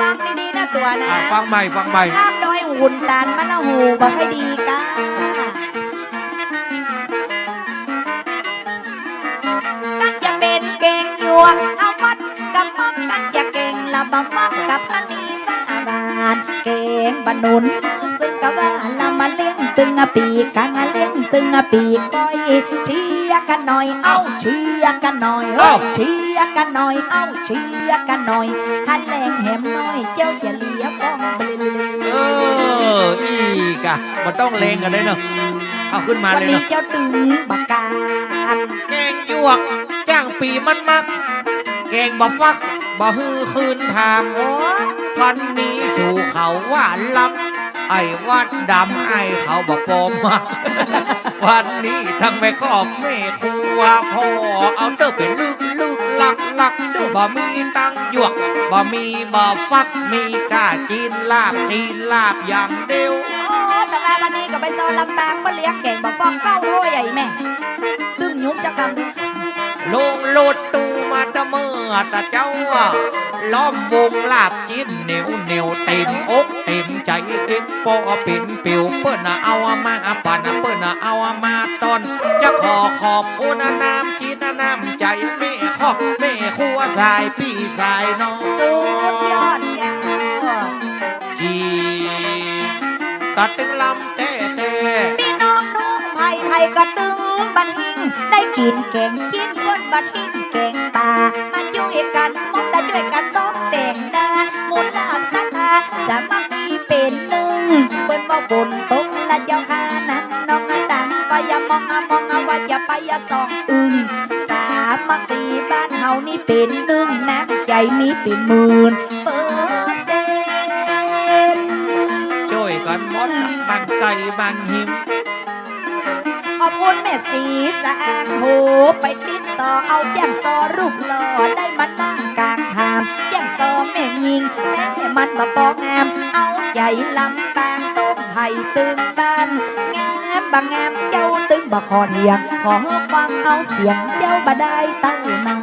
ฟังดีๆนะตัวนะอะฟังใหม่ฟังใหม่ข้ามดอยหุ่นตานมันละหูบ่ค่อยดีกากันจะเป็นเก่งอยู่เอาวัดกับมองกันจะเก่งละบ่ฟังกับนันนี่บ้าบานเก่งบนุนซึ่งกะว่าละมาเลี้ยงตึงอะปีกกันอะเลี้ยงตึงอะปีกก้อยเชียร์ กันหน่อย เอ้าเชียร์กันหน่อยเอ้าเชียร์กันหน่อย เอ้าเชียร์กันหน่อยถ้าแรงแหมน้อยเจ้าอย่าเลี้ยฟ้องเบลเอออีกอะมันต้องเลงกันเลยเนอะเอาขึ้นมาวันเลยนี้เนอะเจ้าตึงบักการแกงหยวกจ้างปีมันมัก แกงบ่ฟักบ่ฮือคืนทางโอ้พันนี้สู่เขาว่าลำไอ้วัดดำไอ้เขาบ่ปลอมมา วันนี้ทั้งแม่ครอบแม่ครัวพ่อเอาเตอเป็นลึกลึกลักลักบ่มีตังหยวกบ่มีบ่ฟักมีกาจีนลาบจีนลาบอย่างเดียวโอ้แต่ว่าวันนี้ก็ไปโซนลำปางมาเลี้ยงแก่งบักฟองเก้าโอ้ยใหญ่แม่ตึงยุบชะกำลงโลดตูมาแตะเมื่อตะเจ้าล้อมวงลาบจิ้นเหนียวเหนียวเต็มอกเต็มใจเอ็นปอเป็นปิวเปิ้นน่ะเอามาปันเปิ้นน่ะเอามาตอน จะขอขอบคุณน้ำจิตน้ำใจแม่ขอบแม่คัวสายพี่สายน้องสุดยอดเจ้าจีตัดตึงลำแต่แต่พี่น้องนุ่งไผ่ไทยก็ตึงบันหิงได้กินแกงกินคนบันหิง เปิ้นว่าบนตกละเจ้าค่ะนะน้องอะตังไปอย่ามองอะมองอะว่าอย่าไปอย่าส่องอึงสามัคคีบ้านเฮานี่เป็นหนึ่งนะใจมีเป็นหมื่นเปอร์เซ็นต์ช่วยกันหมดบันไก่บันหิมขอบคุณแม่สีสะอางโหไปติดต่อเอาแจ้งซอรูปหล่อได้มานั่งกลางทางแจ้งซอแม่ยิงแม่มันมาปองงามเอาใจลำตาง ต้มไผ่ตึงบ้านงามบางงามเจ้าตึงบ่ขอเทียงขอฟังเอาเสียงเจ้าบ่ได้ตั้งมา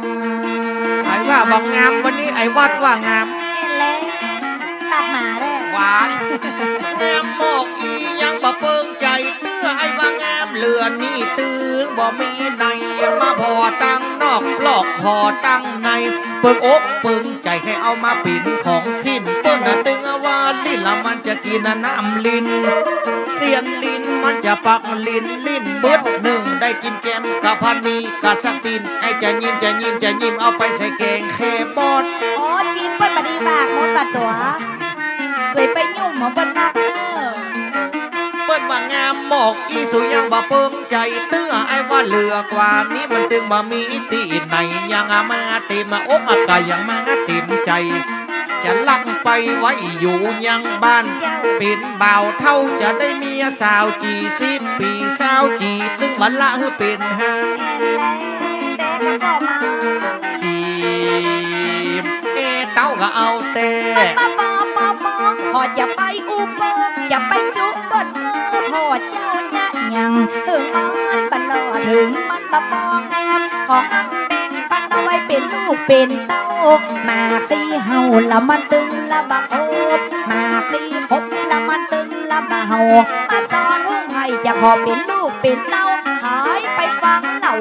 ไอ้ว่าบางงามวันนี้ไอ้วัดว่างามเอ็นแล้วตัดหมาได้หวานงามหมอกอียังบ่เปิงใจเตื้อไอ้ว่างามเหลือนี่ตึงบ่มีในมาพอตั้งนอกลอกพอตั้งในเปิงอกเปิงใจให้เอามาปิ่นของขินเปิ้นน่ะตึงว่า ลิ้นละมันจะกินน่ะน้ำลิ้น เสียนลิ้นมันจะปักลิ้นลิ้นเบิดหนึ่งได้กินแกมกะพันนีกะสตินไอ้จะยิ้มจะยิ้มจะยิ้มเอาไปใส่แกงแคบอดโอ้จีนเปิ้นบดีมากหมดตัดตัวเคยไปยุ่งหมอเปิ้นนักเออเปิ้นว่างามหมอกอีสุยังบ่เปิงใจเตื้อไอ้ว่าเหลือกว่านี้มันตึงบ่มีตีไหนยังเอามาเต็มอกอะกะยังมาเต็มใจ จะลักไปไว้อยู่ยังบ้านเจ้าเบาเท่าจะได้เมียสาวจีสิบปีสาวจีตึงวันละคือเป็นห้าแอนแล้วแต่ก็บ่มาจีบเอเต้าก็เอาแต่มันมาพอจะไปอุโมงค์จะไปจุบนเงอพอเจ้าญะยังถึงมันบันลอถึงมันบะปองงามขอหักแบ่งปัน เป็นลูกเป็นเต้ามาตีเฮาละมันตึงละบะโอบมาตีพบละมันตึงละบะเฮามาสอนหุ้งให้จะขอเป็นลูกเป็นเต้าหายไปฟังเหล่า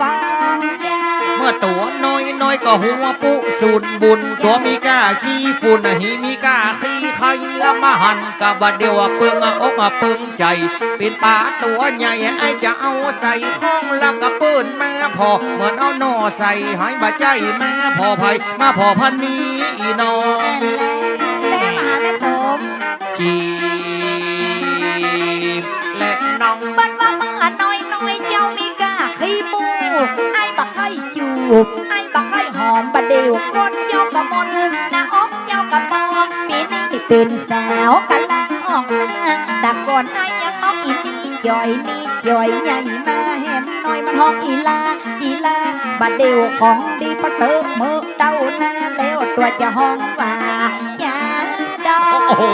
ฟังยาเมื่อตัวน้อยน้อยก็หัวปุสุนบุญตัวมีก้าขี้ฝุ่นหิมีก้าขี้ ละมาหันกะบดเดียวเปึงอะอกอะเปึงใจป็นปาตัวใหญ่ไอจะเอาใส่ข้องแล้วก็เปิ้นมาพอเหมือนเอาหนอใส่หายบาใจแมาพอภัยมาพอพันนี้อีนอแม่มาหาแม่สมจีบและน้องบันว่ามาน้อยน้อยเจ้ามีกาขี้มูไอ้บักไข่จูบไอ้บักไข่หอมบะเดียวก้นเจ้ากะมน นี้เป็นสาวกะลังออกมาแต่ก่อนไอ้ยังน้องอีนี่จ่อยนี่จ่อยใหญ่มาแหมน้อยมันห้องอีลาอีลาบะเดียวของดีปะเตอะเมื่อเต้าหน้าแล้วตัวจะห้องว่าอย่าดอโอ้โห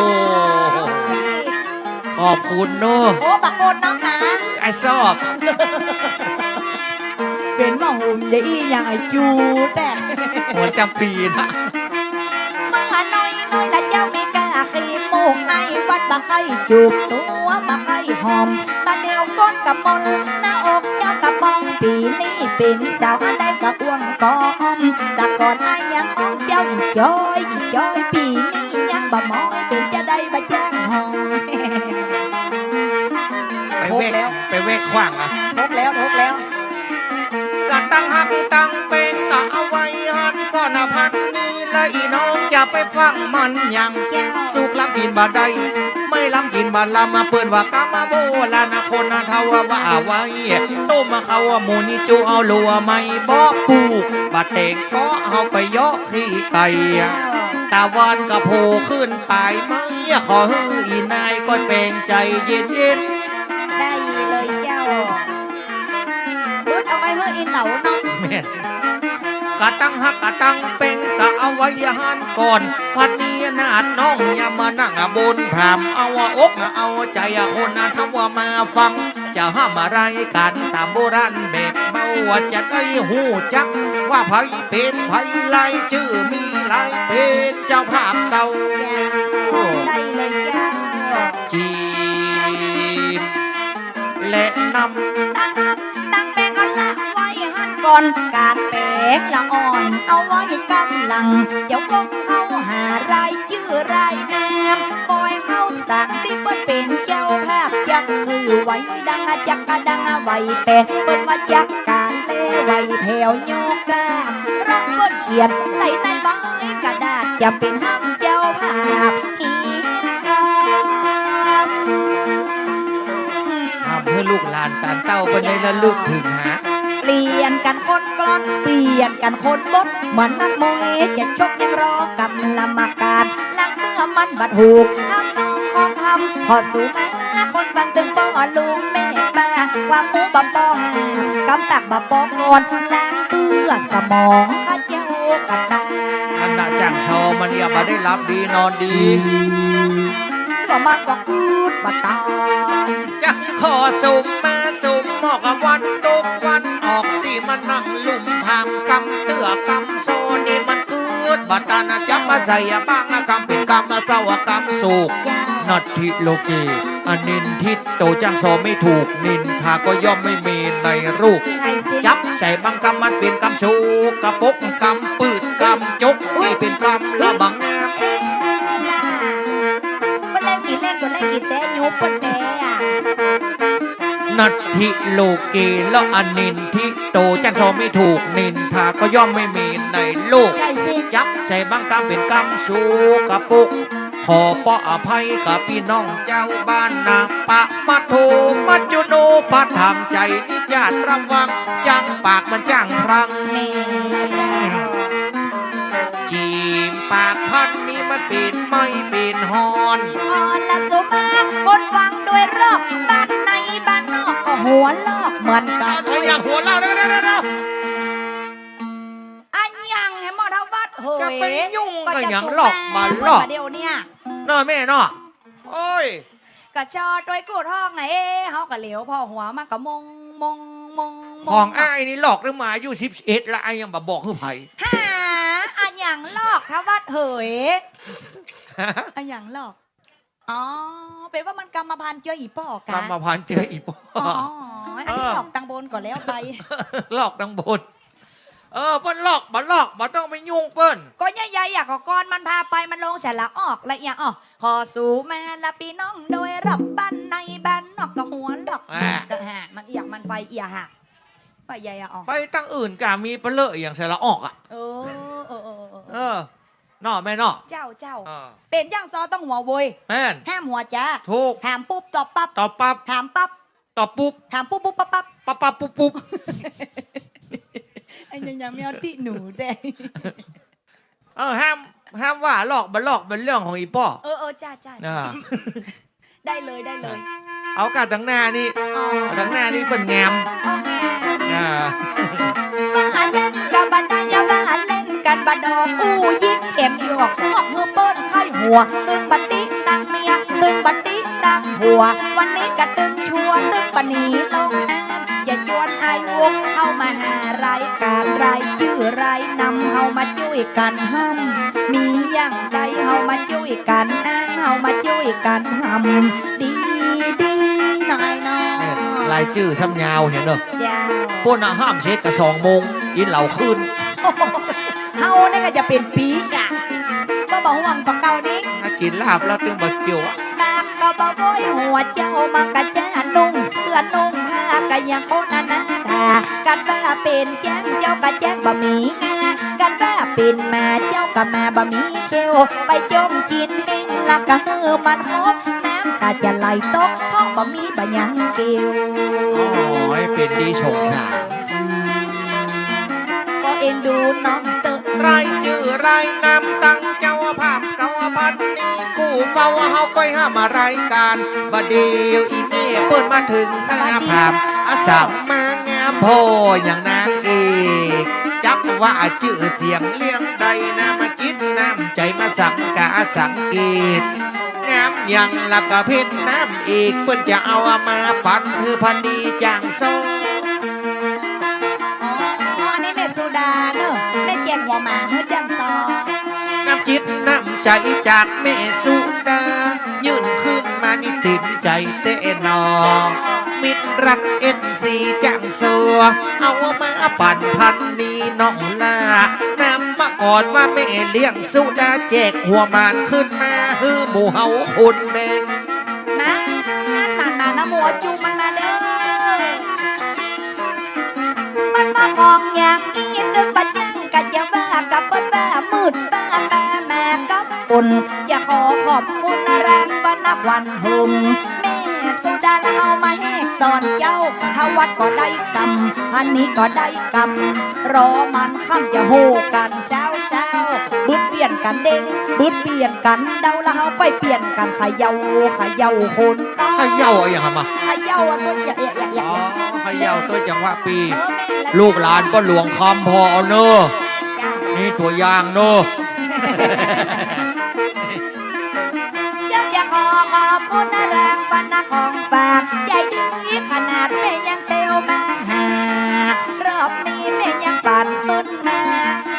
ขอบคุณเนอะโอ้บักโอนน้องหาไอ้ชอบเป็นมาหุ่มจะอีอย่างไอจูแต่หัวจำปีนะ มาไข่จูบตัวมาไข่หอมตาเดียวก้นกับมนหน้าอกเจ้ากระบองปีนี้เป็นสาวอันใดกระอ้วนกอมแต่ก่อนอายยังอ้อมเจ้าอีจอยอีจอยปีนี้ยังบ่มอยเป็นจะได้บ่จ้างหอมไปพบเวกแล้วไปเวกขว้างอะทกแล้วทกแล้วกะตั้งหักตั้งเป็นกะเอาไว้หันก็นะพันนี้และอีน้องจะไปฟังมันยังเจ้าสุกลำกินบาดใดไม่ ลำกินบาลำมาเปิ้นว่ากามาโบราณคนนะเทาว่าไว้ต้มมาเขาว่ามูนี่จูเอาลัวไม่บอกปูบาเตงก็เอาไปยอขี้ไก่ตาวันกะโผขึ้นไปไม้ขอฮืออีนายก็เป็นใจเย็นเย็นได้เลยเจ้าบึดเอาไว้เพื่ออินเหล่านาะๆแม่น กะตั้งหักกะตั้งเป็นกะเอาไว้หันก่อนพัดนี้นาดน้องอย่ามานั่งบนพรามเอาอกเอาใจอะคนนะทำว่ามาฟัง จะห้ามอะไรกันตามโบราณแบบเบาว่าจะได้หูจัก ว่าไผเป็นไผไลายชื่อมีหลายเป็นเจ้าภาพเก่าจีบและนตั้งฮักตั้งแป้งเอาละไว้หันก่อนการแปล กละอ่อน เอาไว้กำลัง เดี๋ยววงเข้าหารายชื่อรายนมปล่อยเข้าสั่งที่เปิ้นเป็นเจ้าภาพจักคือไว้ดังอะจักกะดังไว้แปลเปิ้นว่าจักการเล่ไว้แถวโยการักเปิ้นเขียนใส่ในใบกระดาษจะเป็นห้ามเจ้าภาพเขีกรรมำทำเพื่อลูกหลานตานเต้าไปในละลึกถึงหา เปลี่ยนกันคนกลอนเปลี่ยนกันคนบดเหมือนนักมวยจะชกยังรอกำลำมาการลังเนื้อมันบัดหูกทำน้องของทำพอสูงมาคนบันตึงป้อลุงแม่ป้าความหมูบับปอหากำตักบับปองอนล้างเตื้อสมองข้าเจ้ากระตาอันน่ะจ้างชอมันเนี่ยมาได้รับดีนอนดีตัวมันก็คืดบัตานจักขอสุมมาสุมหมอกวัน นนั่งลุ่มพามกำเตือกำโซนี่มันเกิดบัตานะจักมาใส่บ้างนะกำเป็นกำมาเศร้ากำสุกนัตถิโลเกอนินทิตโตจังโซไม่ถูกนินทาก็ย่อมไม่มีในรูป จับใส่บังกำมันเป็นกำชูกกระปกกำปืดกำจกนี่เป็นกำละบังมเอ๊ะน่ะมันเล่นกี่เล่นตัวเล่นกี่แต่ยุบคนแต่อะนัตถิโลเกละอนินทิ ตจังโซไม่ถูกนินทาก็ย่อมไม่มีในโลก ใช่สิจับใส่บังกำเป็นกำชูกระปุก ขอปออภัยกับพี่น้องเจ้าบ้านนาปะมาโทมัจจุโนปะทำใจนิจาตระวังจังปากมันจ้างรังแม่เจ้าจีมปากพันนี้มันปีนไม่ปีนฮอน อ่อนละสุมาคนฟังด้วยรอบบ้า หัวลอกเหมือนกัน ไอ้อย่างหัวเราะเด้อเด้อเด้อเด้ออันยังให้หมอทวัดเฮ้ยจะไปยุ่งกับจะอย่างส่หลอกมาหลอก เดี๋ยวเนี่ย น้อแม่น้อโอ้ย กะจอดด้วยกูท้องไงเอ้เฮากะเหลียวพอหัวมากะมงมงมงมของอ้ายนี่หลอกเรื่องมาอายุสิบเอ็ดละไอ้ยังบ่บอกคือไผหาอันยังลอกทวัดเฮ้ยอันยังลอก อ๋อเป็นว่ามันกรรมพันธุ์เจออีป้อกกรรมพันธุ์เจออีปออ๋ออันนี้หลอกตังบนก่อนแล้วไป หลอกดังบนเออเปิ้นหลอกบ่หลอกบ่ต้องไปยุ่งเปิ้นก็ใหญ่ๆอยากก็ก้อนมันพาไปมันลงฉละออกละอย่างอ๋อขอสู่แม่ละพี่น้องโดยรับบ้านในบ้านนอกก็หัวหลอกอ่าก็หามันเอียกมันไปเอียหักไปใหญ่อะอ๋อไปตั้งอื่นกะมีเปลอะอย่างใส่ละออกอะเออเออเออ เออเออน้อแม่น้อเจ้าเจ้าเออเป็นย่างซอต้องหัวโวยแม่นห้ามหัวจ้าถูกถามปุ๊บตอบปั๊บตอบปั๊บถามปั๊บตอบปุ๊บถามปุ๊บปุ๊บปั๊บปั๊บปั๊บปั๊บปุ๊บปุ๊บไอ้ยังยังไม่เอาติหนูแต่เออห้ามห้ามว่าหลอกบ่หลอกเป็นเรื่องของอีป้อเออเออจ้าจ้านะได้เลยได้เลยเอากะตั้งหน้านี่อ๋อตั้งหน้านี่เป็นงามโอเคอ่ามาเล่นกับ กันบัดดอกอู้ยิงเก็บหยวกพวกมือเปิ้นไข้หัว ตึงบัดดิตังเมีย ตึงบัดดิตังหัว วันนี้กะตึงชัวตึงปะหนีลงน้ำอย่าจวนอายวงเข้ามาหารายการรายชื่อรายนำเข้ามาช่วยกันห้ำมีอย่างใดเฮาเฮามาช่วยกันนะเฮามาช่วยกันทำดีดีหน่อยเนาะแม่ลายจื้อช้ำยาวเห็นเนอะเจ้าพวกน่ะห้ามเช็ดกระสองโมงยินเหล่าขึ้นเฮานี่ ก็จะเป็นปีกอะก็บอกห่วงปากเก่านี้ถ้ากินลาบแล้วตึงบะเกียวอะนางก็บอกโอยหัวเจ้ามากะจ้านุ่งเสื้อนุ่งผ้ากะยังโคนานาดากันว่าเป็นแจ้งเจ้ากะแจ้งบะหมี่งากันว่าเป็นมาเจ้ากะมาบะหมี่เขียวไปจมกินเองละกะเฮือมันหอมน้ำตาจะไหลตกเพราะบะหมี่บะยังเกียวอ๋อให้เป็นดีชงฉางก็เอ็นดูน้องเตอะ ไรจื้อไรนำตั้งเจ้าภาพเก่าพันนี้กูเฝ้าเฮาไปห้ามารายการบดเดียวอีเม่เปิดมาถึงหน้าภาพอาสามมางามพออย่างนางเอกจักว่าจื้อเสียงเลี้ยงใดนามาจิตน้ำใจมาสังกาสังเกตงามยังละกะเพชรน้ำอีกเปิ้นจะเอามาปันคือพันดีจางโซอ๋อ ม่แจงหัวหมาเฮ้ยจังซอน้ำจิตน้ำใจจากแม่สุดายื่นขึ้นมานี่ติดใจเต้นอมิตรรักเอ็นซีจังสัวเอามาปั่นพันนี้น้องลานำมาก่อนว่าแม่เลี้ยงสุดาแจกหัวมานขึ้นมาฮือหมู่เฮาคุณเบงม มืดตาตาแม่กับปุ่นอย่าขอขอบคุณนะรันวันนับวันหุมแม่สุดาล้วมาแหกตอนเจ้าถ้าวัดก็ได้กำพันนี้ก็ได้กำรอมันข้ามจะโหกันเช้าเช้าบึดเปลี่ยนกันเด้งบึดเปลี่ยนกันเดาล้วเอาไปเปลี่ยนกันขย่าเขย่าคนก็ขย่าเอาอย่างมาขย่าอันตัวเสียเอะเอะเอะอ๋อเอะขย่าตัวจังหวะปีเออแม่และลูกหลานก็หลวงคำพอเอาเนอะ นี่ตัวอย่างเนอะเดี๋ยวอยากขอขอบคุณนะรางวัลนะของฝากใจดีขนาดแม่ยังเตวมาหารอบนี้แม่ยังปั่นขึ้นมา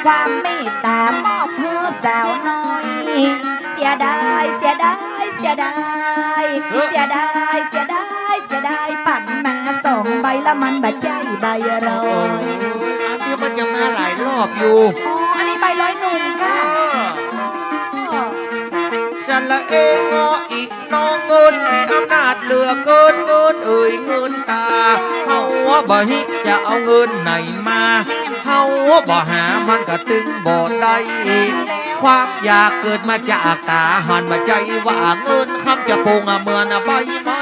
ความเมตตามอบให้สาวน้อย เสียดายเสียดายเสียดายเสียดายเสียดายเสียดายปั่นมาสองใบละมันบาดใจใบรอโอ้ยยอันนี้มันจะมาหลายรอบอยู่ อ๋อ อันนี้ใบร้อยหนุ่มค่ะอ๋อสละเองงออีกน้องเงินมีอำนาจเหลือเกินเงินเอ่ยเงินตาเฮาว่าบ่ฮิจะเอาเงินไหนมาเฮาว่าบ่หามันก็ตึงบ่ได้ความอยากเกิดมาจากตาหันมาใจว่าเงินคำจะปงเหมือนใบไม้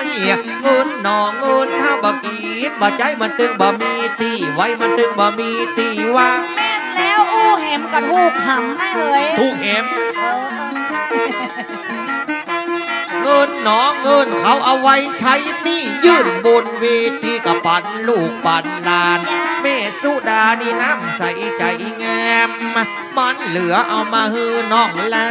เงินหนอเงินถ้าบ่กีดบ่ใจมันตึงบ่มีที่ไว้มันตึงบ่มีที่ว่าง มกันหูกหำให้เอ้ยทุกเหมเออเออเงินหนอเงินเขาเอาไว้ใช้หนี่ยื่นบนเวทีกับปันลูกปันหลานแม่สุดานี่น้ำใสใจแงม มันเหลือเอามาฮือน้องลา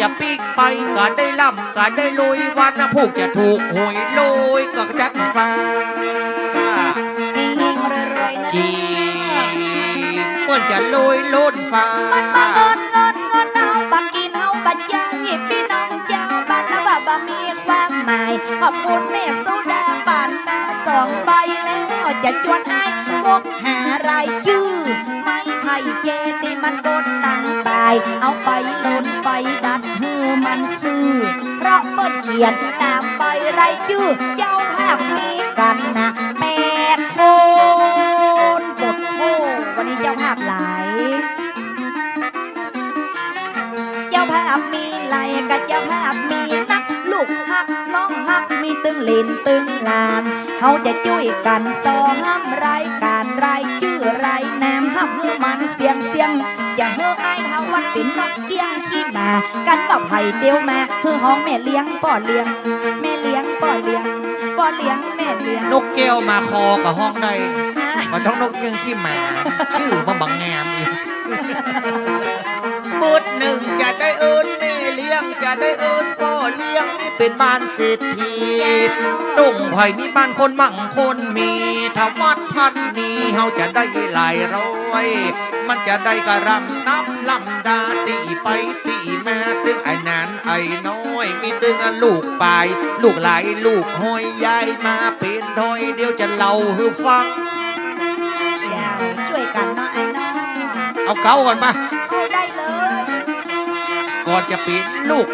จะปีกไปก็ได้ล่ำก็ได้ลุยวันนะผูกจะถูกหวยลุยก็จัดฟ้า ยล้นฟ้ามันมาเงินเงินเงินเฮาบักกินเฮาบัดยาหยิบพี่น้องเจ้าบ้านแล้วว่าบ่มีความหมายขอบคุณแม่สุดาปานนาสองใบแล้วจะชวนไอ้พวกหารายชื่อไม่ไผ่เจที่มันกดตังตาย เอาไปโลนไปดัดฮือมันซื้อเพราะเปิดเขียนตามใบรายชื่อเจ้าภาพมีกันนะ งเลนตึงลานเขาจะช่วยกันสอห้ามรายการรายชื่อรายนามห้ามเฮือมันเสียงเสียงอย่าเฮือไอ้ายเท้าวัดเป็นนกเอี้ยงขี้มา กันบอกไผ่เดียวมาเฮือห้องแม่เลี้ยงป่อเลี้ยงแม่เลี้ยงป่อเลี้ยงป่อเลี้ยงแม่เลี้ยงนกแก้วมาคอกับห้องได้มันต้องนกเยื่องขี้หมา ชื่อมันบังงามอีกบุดหนึ่งจะได้เอิญแม่เลี้ยงจะได้เอิญพ่อ เลี้ยงนี่เป็นบ้านเศรษฐีตุ่งไผ่นี่บ้านคนมั่งคนมีถ้าวัดพันนี้เฮาจะได้หลายร้อย มันจะได้กระรำน้ำลำดาตีไปตีมาตึงไอ้นานไอ้น้อย มีตึงอะลูกปลายลูกไหลายลูกห้อยยายมาเป็นถอยเดี๋ยวจะเล่าให้ฟังเจ้าช่วยกันเนาะไอ้น้องเอาเก้าก่อนมาเอาได้เลย ก่อนจะเป็นลูก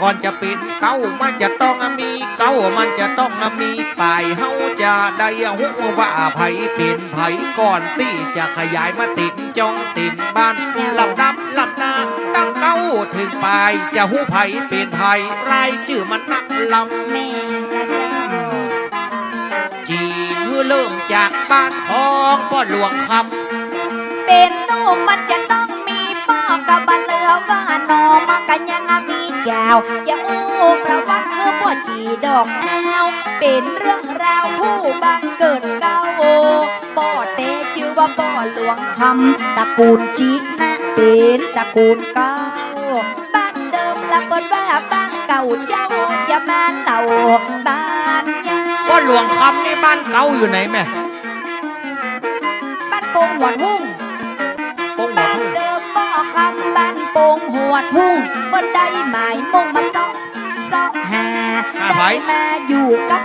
ก่อนจะป็นเก้ามันจะต้องมีเก้ามันจะต้องมีปลายเฮาจะได้หุว่าไผเป็นไผก่อนที่จะขยายมาติดจองติดบ้านลำดับลำนาตั้งเก้าถึงปลายจะหูไผเป็นไผรายชื่อมันนักลำแม่ละเจ้าจีเมื่อเริ่มจากบ้านของพ่อหลวงคำเป็นลูกมันจะต้องมีพ่อกับบเลือว่านอมากันยังมี แก้วอย่าอู้ประวัติเมื่อพ่อจีดอกแอวเป็นเรื่องราวผู้บังเกิดเก้าป่อเตชื่อว่าป่อหลวงคำตระกูลจิกนะเป็นตระกูลเก้าบ้านเดิมละเปิดว่าบ้านเก่าเจ้าอย่ามาเต่าบ้านยาำพ่อหลวงคำนี่บ้านเก่าอยู่ไหนแม่บ้านโปงหัวทุ่ง โปงหัวทุ่งบนได้หมายมุ่งมาซ่องซ่องหาหาไผได้มาอยู่กับ